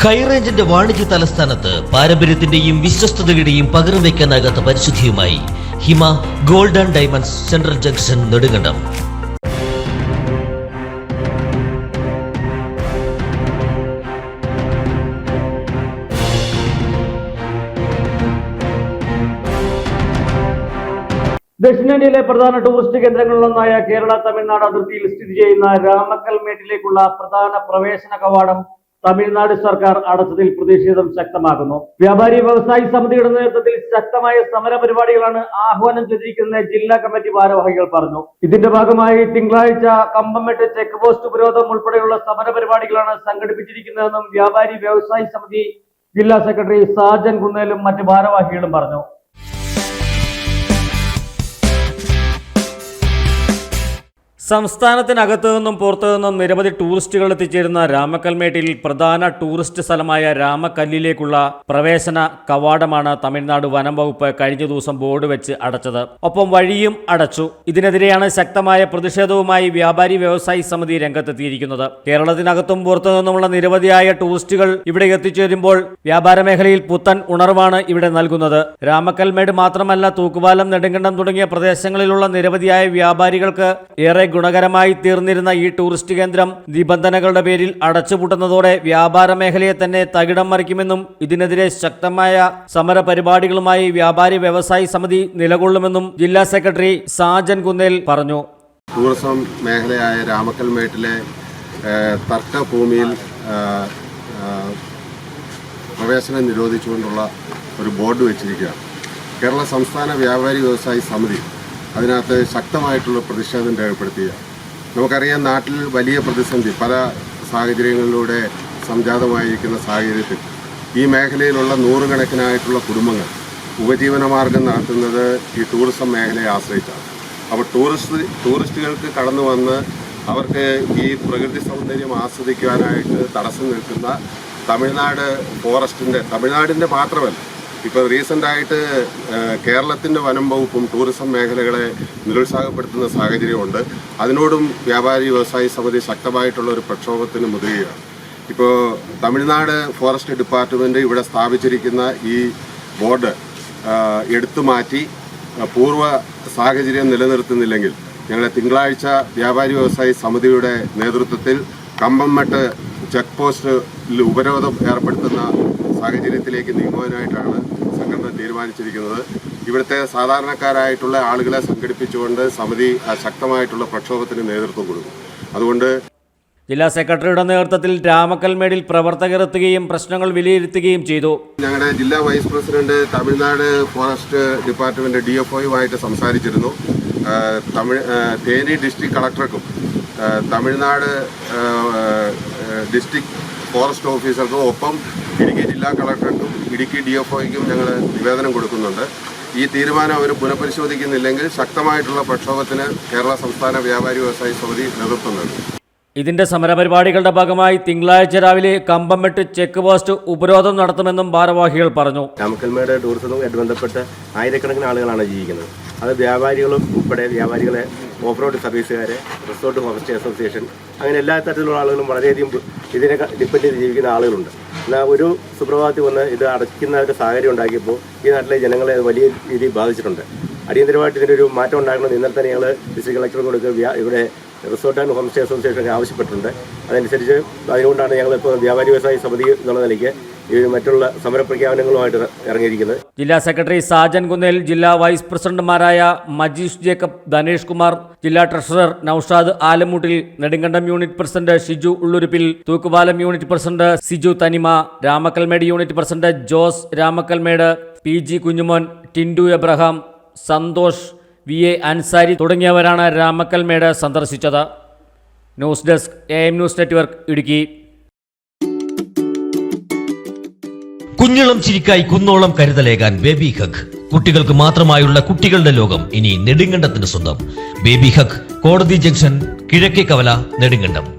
ഹൈറേഞ്ചിന്റെ വാണിജ്യ തലസ്ഥാനത്ത് പാരമ്പര്യത്തിന്റെയും വിശ്വസ്തതയുടെയും പകരം വയ്ക്കാനാകാത്ത പരിശുദ്ധിയുമായി Hima gold and diamonds central junction Nedumkandam. ദക്ഷിണേന്ത്യയിലെ പ്രധാന ടൂറിസ്റ്റ് കേന്ദ്രങ്ങളിലൊന്നായ കേരള തമിഴ്നാട് അതിർത്തിയിൽ സ്ഥിതി ചെയ്യുന്ന രാമക്കൽമേട്ടിലേക്കുള്ള പ്രധാന പ്രവേശന കവാടം തമിഴ്നാട് സർക്കാർ അടച്ചതിൽ പ്രതിഷേധം ശക്തമാകുന്നു. വ്യാപാരി വ്യവസായി സമിതിയുടെ നേതൃത്വത്തിൽ ശക്തമായ സമര പരിപാടികളാണ് ആഹ്വാനം ചെയ്തിരിക്കുന്ന ജില്ലാ കമ്മിറ്റി ഭാരവാഹികൾ പറഞ്ഞു. ഇതിന്റെ ഭാഗമായി തിങ്കളാഴ്ച കമ്പമെട്ട് ചെക്ക് പോസ്റ്റ് ഉപരോധം ഉൾപ്പെടെയുള്ള സമര പരിപാടികളാണ് സംഘടിപ്പിച്ചിരിക്കുന്നതെന്നും വ്യാപാരി വ്യവസായി സമിതി ജില്ലാ സെക്രട്ടറി സാജൻ കുന്നേലും മറ്റ് ഭാരവാഹികളും പറഞ്ഞു. സംസ്ഥാനത്തിനകത്തു നിന്നും പുറത്തു നിന്നും നിരവധി ടൂറിസ്റ്റുകൾ എത്തിച്ചേരുന്ന രാമക്കൽമേട്ടിൽ പ്രധാന ടൂറിസ്റ്റ് സ്ഥലമായ രാമക്കല്ലിലേക്കുള്ള പ്രവേശന കവാടമാണ് തമിഴ്നാട് വനം വകുപ്പ് കഴിഞ്ഞ ദിവസം ബോർഡ് വെച്ച് അടച്ചത്. ഒപ്പം വഴിയും അടച്ചു. ഇതിനെതിരെയാണ് ശക്തമായ പ്രതിഷേധവുമായി വ്യാപാരി വ്യവസായി സമിതി രംഗത്തെത്തിയിരിക്കുന്നത്. കേരളത്തിനകത്തും പുറത്തു നിന്നുമുള്ള നിരവധിയായ ടൂറിസ്റ്റുകൾ ഇവിടെ എത്തിച്ചേരുമ്പോൾ വ്യാപാര മേഖലയിൽ പുത്തൻ ഉണർവാണ് ഇവിടെ നൽകുന്നത്. രാമക്കൽമേട് മാത്രമല്ല തൂക്കുപാലം നെടുങ്കണ്ടം തുടങ്ങിയ പ്രദേശങ്ങളിലുള്ള നിരവധിയായ വ്യാപാരികൾക്ക് ഏറെ ഗുണകരമായി തീർന്നിരുന്ന ഈ ടൂറിസ്റ്റ് കേന്ദ്രം നിബന്ധനകളുടെ പേരിൽ അടച്ചുപൂട്ടുന്നതോടെ വ്യാപാര മേഖലയെ തന്നെ തകിടം മറിക്കുമെന്നും ഇതിനെതിരെ ശക്തമായ സമര പരിപാടികളുമായി വ്യാപാരി വ്യവസായി സമിതി നിലകൊള്ളുമെന്നും ജില്ലാ സെക്രട്ടറി സാജൻ കുന്നേൽ പറഞ്ഞു. ടൂറിസം മേഖലയായ രാമക്കൽമേട്ടിലെ തർക്കഭൂമിയിൽ പ്രവേശനം നിരോധിച്ചുകൊണ്ടുള്ള ഒരു ബോർഡ് വെച്ചിരിക്കുകയാണ്. കേരള സംസ്ഥാന വ്യാപാരി വ്യവസായി സമിതി അതിനകത്ത് ശക്തമായിട്ടുള്ള പ്രതിഷേധം രേഖപ്പെടുത്തുക നമുക്കറിയാം നാട്ടിൽ വലിയ പ്രതിസന്ധി പല സാഹചര്യങ്ങളിലൂടെ സംജാതമായിരിക്കുന്ന സാഹചര്യത്തിൽ ഈ മേഖലയിലുള്ള നൂറുകണക്കിനായിട്ടുള്ള കുടുംബങ്ങൾ ഉപജീവനമാർഗം നടത്തുന്നത് ഈ ടൂറിസം മേഖലയെ ആശ്രയിച്ചാണ്. അപ്പോൾ ടൂറിസ്റ്റ് ടൂറിസ്റ്റുകൾക്ക് കടന്നു വന്ന് അവർക്ക് ഈ പ്രകൃതി സൗന്ദര്യം ആസ്വദിക്കുവാനായിട്ട് തടസ്സം നിൽക്കുന്ന തമിഴ്നാട് ഫോറസ്റ്റിന്റെ തമിഴ്നാടിന്റെ മാത്രമല്ല ഇപ്പോൾ റീസെന്റായിട്ട് കേരളത്തിന്റെ വനം വകുപ്പും ടൂറിസം മേഖലകളെ നിരുത്സാഹപ്പെടുത്തുന്ന സാഹചര്യമുണ്ട്. അതിനോടും വ്യാപാരി വ്യവസായി സമിതി ശക്തമായിട്ടുള്ള ഒരു പ്രക്ഷോഭത്തിന് മുതിരുകയാണ്. ഇപ്പോൾ തമിഴ്നാട് ഫോറസ്റ്റ് ഡിപ്പാർട്ട്മെന്റ് ഇവിടെ സ്ഥാപിച്ചിരിക്കുന്ന ഈ ബോർഡ് എടുത്തു മാറ്റി പൂർവ സാഹചര്യം നിലനിർത്തുന്നില്ലെങ്കിൽ ഞങ്ങളെ തിങ്കളാഴ്ച വ്യാപാരി വ്യവസായി സമിതിയുടെ നേതൃത്വത്തിൽ കമ്പംമട്ട് ചെക്ക് പോസ്റ്റിൽ ഉപരോധം ഏർപ്പെടുത്തുന്ന സാഹചര്യത്തിലേക്ക് നീങ്ങുവാനായിട്ടാണ് സംഘടന തീരുമാനിച്ചിരിക്കുന്നത്. ഇവിടുത്തെ സാധാരണക്കാരായിട്ടുള്ള ആളുകളെ സംഘടിപ്പിച്ചുകൊണ്ട് സമിതി ശക്തമായിട്ടുള്ള പ്രക്ഷോഭത്തിന് നേതൃത്വം കൊടുക്കും. അതുകൊണ്ട് ജില്ലാ സെക്രട്ടറിയുടെ നേതൃത്വത്തിൽ രാമക്കൽമേടിൽ പ്രവർത്തകർ എത്തുകയും പ്രശ്നങ്ങൾ വിലയിരുത്തുകയും ചെയ്തു. ഞങ്ങളുടെ ജില്ലാ vice president Tamil Nadu forest department D F ഒയുമായിട്ട് സംസാരിച്ചിരുന്നു തമിഴ് തേനി ഡിസ്ട്രിക്ട് കളക്ടർക്കും തമിഴ്നാട് ഡിസ്ട്രിക്ട് ഫോറസ്റ്റ് ഓഫീസർക്കും ഒപ്പം ഇടുക്കി ജില്ലാ കളക്ടർക്കും ഇടുക്കി ഡി എഫ് ഒയ്ക്കും ഞങ്ങൾ നിവേദനം കൊടുക്കുന്നുണ്ട്. ഈ തീരുമാനം അവർ പുനഃപരിശോധിക്കുന്നില്ലെങ്കിൽ ശക്തമായിട്ടുള്ള പ്രക്ഷോഭത്തിന് കേരള സംസ്ഥാന വ്യാപാരി വ്യവസായി സമിതി നേതൃത്വം നൽകും. ഇതിന്റെ സമരപരിപാടികളുടെ ഭാഗമായി തിങ്കളാഴ്ച രാവിലെ കമ്പംമെട്ട് ചെക്ക് പോസ്റ്റ് ഉപരോധം നടത്തുമെന്നും ഭാരവാഹികൾ പറഞ്ഞു. രാമക്കൽമേട് ടൂറിസവുമായിട്ട് ബന്ധപ്പെട്ട് ആയിരക്കണക്കിന് ആളുകളാണ് ജീവിക്കുന്നത്. അത് വ്യാപാരികളും ഉൾപ്പെടെ വ്യാപാരികളെ ഓഫ് റോഡ് സർവീസുകാരെ റിസോർട്ട് ഫോറസ്റ്റ് അസോസിയേഷൻ അങ്ങനെ എല്ലാ തരത്തിലുള്ള ആളുകളും വളരെയധികം ഇതിനെ ഡിപ്പെൻഡ് ചെയ്ത് ജീവിക്കുന്ന ആളുകളുണ്ട്. എന്നാൽ ഒരു സുപ്രഭാതത്തിൽ വന്ന് ഇത് അടയ്ക്കുന്ന ഒരു സാഹചര്യം ഉണ്ടാക്കിയപ്പോൾ ഈ നാട്ടിലെ ജനങ്ങളെ വലിയ രീതിയിൽ ബാധിച്ചിട്ടുണ്ട്. അടിയന്തരമായിട്ട് ഇതിന്റെ ഒരു മാറ്റം ഉണ്ടാക്കണമെന്ന് ഇന്നലെ തന്നെ ഞങ്ങൾ ഡിസ്ട്രിക്ട് കളക്ടർ കൊടുക്കുക ഇവിടെ resort and home stay association ആവശ്യപ്പെട്ടിട്ടുണ്ട്. അതനുസരിച്ച് അതുകൊണ്ടാണ് ഞങ്ങൾ ഇപ്പോൾ വ്യാപാരി വ്യവസായ സമിതി എന്നുള്ള നിലയ്ക്ക് ഈ മറ്റുള്ള സമരപ്രഖ്യാപനങ്ങളുമായിട്ട് ഇറങ്ങിയിരിക്കുന്നത്. ജില്ലാ സെക്രട്ടറി സാജൻ കുന്നേൽ ജില്ലാ വൈസ് പ്രസിഡന്റുമാരായ മജീഷ് ജേക്കബ് ധനേഷ് കുമാർ ജില്ലാ treasurer Noushad Alamoottil Nedumkandam unit president Shiju Ulluruppil Thookkupalam unit president Siju Thanima Ramakkalmedu unit president Jose Ramakkalmedu P G Kunjumon Tindu Abraham Santhosh V A Ansari തുടങ്ങിയവരാണ് രാമക്കൽമേട് സന്ദർശിച്ചത്. News desk A M news network Idukki. കുഞ്ഞിളം ചിരിക്കായി കുന്നോളം കരുതലേകാൻ baby hug. കുട്ടികൾക്ക് മാത്രമായുള്ള കുട്ടികളുടെ ലോകം ഇനി നെടുങ്കണ്ടത്തിന് സ്വന്തം. ബേബി ഹഗ് കോടതി ജംഗ്ഷൻ കിഴക്കേ കവല നെടുങ്കണ്ടം.